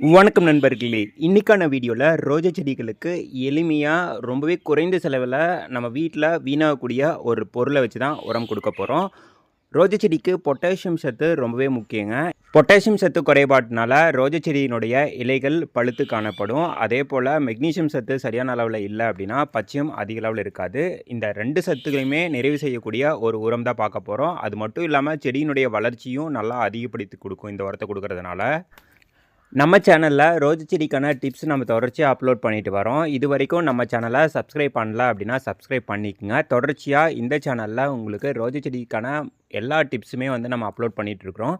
வணக்கம் நண்பர்களே. இன்றைக்கான வீடியோவில் ரோஜா செடிகளுக்கு எளிமையாக ரொம்பவே குறைந்த செலவில் நம்ம வீட்டில் வீணாகக்கூடிய ஒரு பொருளை வச்சு தான் உரம் கொடுக்க போகிறோம் ரோஜா செடிக்கு பொட்டாசியம் சத்து ரொம்பவே முக்கியங்க. பொட்டாசியம் சத்து குறைபாட்டினால ரோஜா செடியினுடைய இலைகள் பழுத்து காணப்படும். அதே போல் மெக்னீசியம் சத்து சரியான அளவில் இல்லை அப்படின்னா பச்சையும் அதிக அளவில் இருக்காது. இந்த ரெண்டு சத்துகளையுமே நிறைவு செய்யக்கூடிய ஒரு உரம் தான் பார்க்க போகிறோம் அது மட்டும் இல்லாமல் செடியினுடைய வளர்ச்சியும் நல்லா அதிகப்படுத்தி கொடுக்கும் இந்த உரத்தை கொடுக்கறதுனால. நம்ம சேனலில் ரோஜா செடிக்கான டிப்ஸ் நம்ம தொடர்ச்சியாக அப்லோட் பண்ணிட்டு வரோம். இது வரைக்கும் நம்ம சேனலை சப்ஸ்கிரைப் பண்ணல அப்படின்னா சப்ஸ்கிரைப் பண்ணிக்கோங்க. தொடர்ச்சியாக இந்த சேனலில் உங்களுக்கு ரோஜா செடிக்கான எல்லா டிப்ஸுமே வந்து நம்ம அப்லோட் பண்ணிகிட்ருக்குறோம்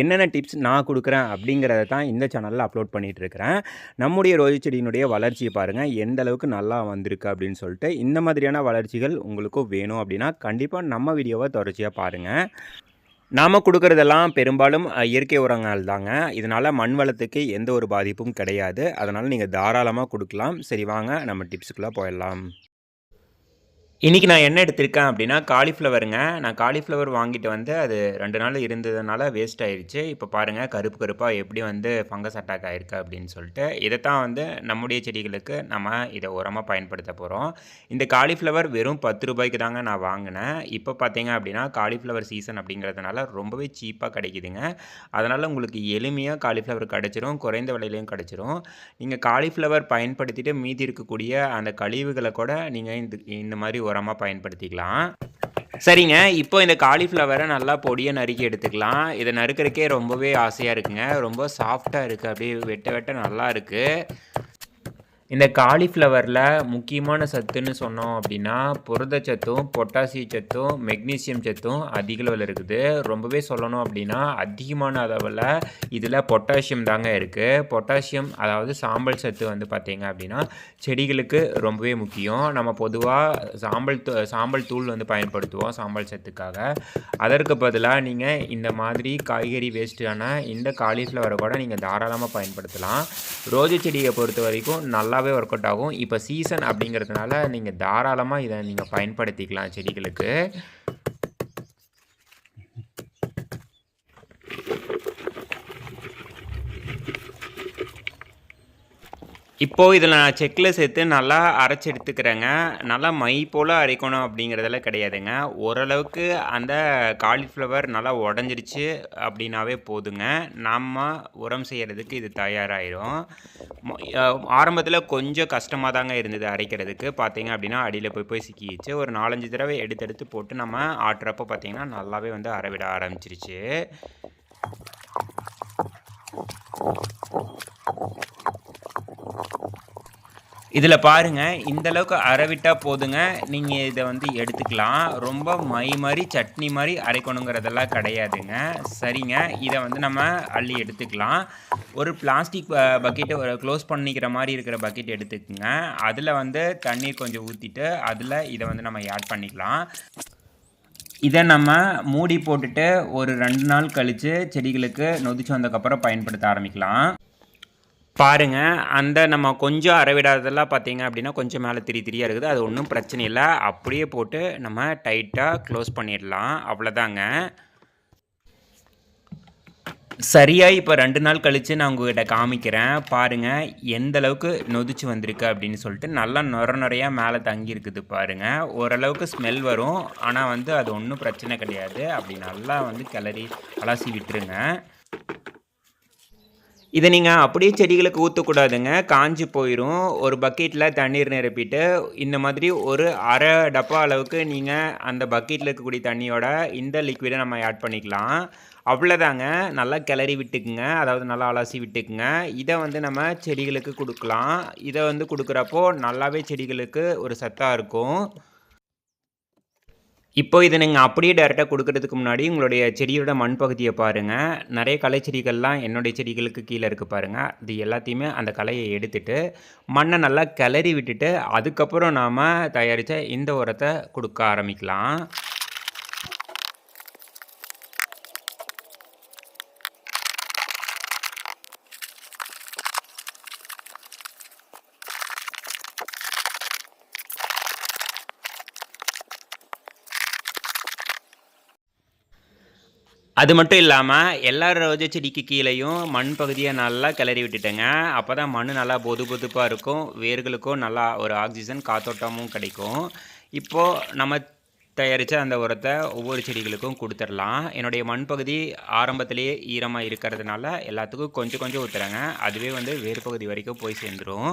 என்னென்ன டிப்ஸ் நான் கொடுக்குறேன் அப்படிங்கிறத தான் இந்த சேனலில் அப்லோட் பண்ணிகிட்ருக்கிறேன் நம்முடைய ரோஜா செடியினுடைய வளர்ச்சியை பாருங்கள் எந்த அளவுக்கு நல்லா வந்திருக்கு அப்படின்னு சொல்லிட்டு இந்த மாதிரியான வளர்ச்சிகள் உங்களுக்கும் வேணும் அப்படின்னா கண்டிப்பாக நம்ம வீடியோவை தொடர்ச்சியாக பாருங்கள் நாம் கொடுக்குறதெல்லாம் பெரும்பாலும் இயற்கை உரங்கள் தாங்க. இதனால் மண் வளத்துக்கு எந்த ஒரு பாதிப்பும் கிடையாது. அதனால் நீங்கள் தாராளமாக கொடுக்கலாம். சரி வாங்க நம்ம டிப்ஸுக்குள்ளே போயிடலாம். இன்றைக்கி நான் என்ன எடுத்திருக்கேன் அப்படின்னா காலிஃப்ளவருங்க நான் காலிஃப்ளவர் வாங்கிட்டு வந்து அது ரெண்டு நாள் இருந்ததுனால வேஸ்ட் ஆயிடுச்சு இப்போ பாருங்கள் கருப்பு கருப்பாக எப்படி வந்து ஃபங்கஸ் அட்டாக் ஆகிருக்கு அப்படின்னு சொல்லிட்டு இதைத்தான் வந்து நம்முடைய செடிகளுக்கு நம்ம இதை உரமாக பயன்படுத்த போகிறோம் இந்த காலிஃப்ளவர் வெறும் பத்து ரூபாய்க்கு தாங்க நான் வாங்கினேன். இப்போ பார்த்தீங்க அப்படின்னா காலிஃப்ளவர் சீசன் அப்படிங்கிறதுனால ரொம்பவே சீப்பாக கிடைக்குதுங்க. அதனால் உங்களுக்கு எளிமையாக காலிஃப்ளவர் கிடச்சிரும் குறைந்த விலையிலையும் கிடச்சிரும். நீங்கள் காலிஃப்ளவர் பயன்படுத்திட்டு மீதி இருக்கக்கூடிய அந்த கழிவுகளை கூட நீங்கள் இந்த இந்த மாதிரி உரமாக பயன்படுத்திக்கலாம். சரிங்க. இப்போ இந்த காலிஃப்ளவரை நல்லா பொடியை நறுக்கி எடுத்துக்கலாம். இதை நறுக்கிறக்கே ரொம்பவே ஆசையாக இருக்குங்க. ரொம்ப சாஃப்டாக இருக்குது அப்படியே வெட்ட வெட்ட நல்லா இருக்குது இந்த காலிஃப்ளவரில் முக்கியமான சத்துன்னு சொன்னோம் அப்படின்னா புரதச்சத்தும் பொட்டாசிய சத்தும் மெக்னீசியம் சத்தும் அதிக அளவில் இருக்குது. ரொம்பவே சொல்லணும் அப்படின்னா அதிகமான அளவில் இதில் பொட்டாசியம் தாங்க இருக்குது பொட்டாசியம் அதாவது சாம்பல் சத்து வந்து பார்த்திங்க அப்படின்னா செடிகளுக்கு ரொம்பவே முக்கியம். நம்ம பொதுவாக சாம்பல் தூ- சாம்பல் தூள் வந்து பயன்படுத்துவோம் சாம்பல் சத்துக்காக. அதற்கு பதிலாக நீங்கள் இந்த மாதிரி காய்கறி வேஸ்ட்டான இந்த காலிஃப்ளவரை கூட நீங்கள் தாராளமாக பயன்படுத்தலாம். ரோஜா செடியை பொறுத்த வரைக்கும் நல்லா நல்லாவே ஒர்க் அவுட் ஆகும். இப்போ சீசன் அப்படிங்கிறதுனால நீங்கள் தாராளமாக இதை நீங்கள் பயன்படுத்திக்கலாம் செடிகளுக்கு. இப்போது இதில் நான் செக்கில் சேர்த்து நல்லா அரைச்சி எடுத்துக்கிறேங்க. நல்லா மை போல் அரைக்கணும் அப்படிங்கிறதெல்லாம் கிடையாதுங்க. ஓரளவுக்கு அந்த காலிஃப்ளவர் நல்லா உடஞ்சிருச்சு அப்படின்னாவே போதுங்க. நம்ம உரம் செய்கிறதுக்கு இது தயாராகிடும் ஆரம்பத்தில் கொஞ்சம் கஷ்டமாக தாங்க இருந்தது அரைக்கிறதுக்கு. பார்த்தீங்க அப்படின்னா அடியில் போய் போய் சிக்கிச்சு ஒரு நாலஞ்சு தடவை எடுத்து எடுத்து போட்டு நம்ம ஆட்டுறப்போ பார்த்தீங்கன்னா நல்லாவே வந்து அரைவிட ஆரம்பிச்சிருச்சு. இதில் பாருங்கள் இந்தளவுக்கு அரைவிட்டால் போதுங்க. நீங்கள் இதை வந்து எடுத்துக்கலாம். ரொம்ப மை மாதிரி சட்னி மாதிரி அரைக்கணுங்கிறதெல்லாம் கிடையாதுங்க. சரிங்க. இதை வந்து நம்ம அள்ளி எடுத்துக்கலாம். ஒரு பிளாஸ்டிக் பக்கெட்டை ஒரு க்ளோஸ் பண்ணிக்கிற மாதிரி இருக்கிற பக்கெட் எடுத்துக்கோங்க. அதில் வந்து தண்ணீர் கொஞ்சம் ஊற்றிட்டு அதில் இதை வந்து நம்ம ஆட் பண்ணிக்கலாம். இதை நம்ம மூடி போட்டுட்டு ஒரு ரெண்டு நாள் கழித்து செடிகளுக்கு நொதிச்சு வந்ததுக்கப்புறம் பயன்படுத்த ஆரம்பிக்கலாம். பாருங்க அந்த நம்ம கொஞ்சம் அரைவிடாததெல்லாம் பார்த்தீங்க அப்படின்னா கொஞ்சம் மேலே திரி திரியாக இருக்குது. அது ஒன்றும் பிரச்சனை இல்லை. அப்படியே போட்டு நம்ம டைட்டாக க்ளோஸ் பண்ணிடலாம். அவ்வளோதாங்க. சரியாக இப்போ ரெண்டு நாள் கழித்து நான் உங்ககிட்ட காமிக்கிறேன். பாருங்கள் எந்த அளவுக்கு நொதிச்சு வந்திருக்கு அப்படின்னு சொல்லிட்டு நல்லா நுர நுறையாக மேலே தங்கியிருக்குது பாருங்கள் ஓரளவுக்கு ஸ்மெல் வரும். ஆனால் வந்து அது ஒன்றும் பிரச்சனை கிடையாது. அப்படி நல்லா வந்து கிளறி அலாசி விட்டுருங்க. இதை நீங்கள் அப்படியே செடிகளுக்கு ஊற்றக்கூடாதுங்க காஞ்சி போயிடும் ஒரு பக்கெட்டில் தண்ணீர் நிரப்பிட்டு இந்த மாதிரி ஒரு அரை டப்பா அளவுக்கு நீங்கள் அந்த பக்கெட்டில் இருக்கக்கூடிய தண்ணியோட இந்த லிக்விடை நம்ம ஆட் பண்ணிக்கலாம். அவ்வளோதாங்க நல்லா கிளறி விட்டுக்குங்க. அதாவது நல்லா அலசி விட்டுக்குங்க. இதை வந்து நம்ம செடிகளுக்கு கொடுக்கலாம். இதை வந்து கொடுக்குறப்போ நல்லாவே செடிகளுக்கு ஒரு சத்தாக இருக்கும். இப்போ இதை நீங்கள் அப்படியே டேரெக்டாக கொடுக்கறதுக்கு முன்னாடி உங்களுடைய செடியோட மண் பகுதியை பாருங்கள் நிறைய களை செடிகள்லாம் என்னுடைய செடிகளுக்கு கீழே இருக்குது பாருங்கள் இது எல்லாத்தையுமே அந்த கலையை எடுத்துட்டு மண்ணை நல்லா கிளறி விட்டுட்டு அதுக்கப்புறம் நாம் தயாரித்த இந்த உரத்தை கொடுக்க ஆரம்பிக்கலாம். அது மட்டும் இல்லாமல் எல்லா ரோஜா செடிக்கு கீழேயும் மண் பகுதியை நல்லா கிளறி விட்டுட்டேங்க. அப்போ தான் மண் நல்லா பொது பொதுப்பாக இருக்கும். வேர்களுக்கும் நல்லா ஒரு ஆக்சிஜன் காத்தோட்டமும் கிடைக்கும். இப்போது நம்ம தயாரித்த அந்த உரத்தை ஒவ்வொரு செடிகளுக்கும் கொடுத்துடலாம். என்னுடைய மண் பகுதி ஆரம்பத்திலேயே ஈரமாக இருக்கிறதுனால எல்லாத்துக்கும் கொஞ்சம் கொஞ்சம் ஊற்றுறேங்க அதுவே வந்து வேர் பகுதி வரைக்கும் போய் சேர்ந்துடும்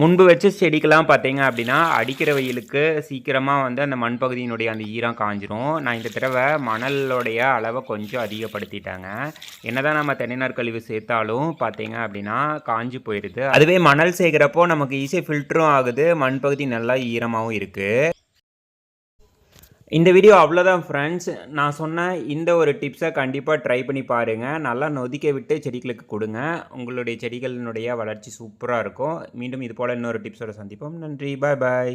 முன்பு வச்ச செடிக்கெல்லாம் பார்த்தீங்க அப்படின்னா அடிக்கிற வெயிலுக்கு சீக்கிரமாக வந்து அந்த மண் பகுதியினுடைய அந்த ஈரம் காஞ்சிரும். நான் இந்த தடவை மணலோடைய அளவை கொஞ்சம் அதிகப்படுத்திட்டாங்க. என்னதான் நம்ம தென்னைநார் கழிவு சேர்த்தாலும் பார்த்தீங்க அப்படின்னா காஞ்சி போயிடுது அதுவே மணல் சேர்க்குறப்போ நமக்கு ஈஸியாக ஃபில்டரும் ஆகுது. மண் பகுதி நல்லா ஈரமாகவும் இருக்குது இந்த வீடியோ அவ்வளோதான் ஃப்ரெண்ட்ஸ் நான் சொன்ன இந்த ஒரு டிப்ஸை கண்டிப்பாக ட்ரை பண்ணி பாருங்கள் நல்லா நொதிக்க விட்டு செடிகளுக்கு கொடுங்க. உங்களுடைய செடிகளினுடைய வளர்ச்சி சூப்பராக இருக்கும். மீண்டும் இது போல் இன்னொரு டிப்ஸோட சந்திப்போம். நன்றி. பாய் பாய்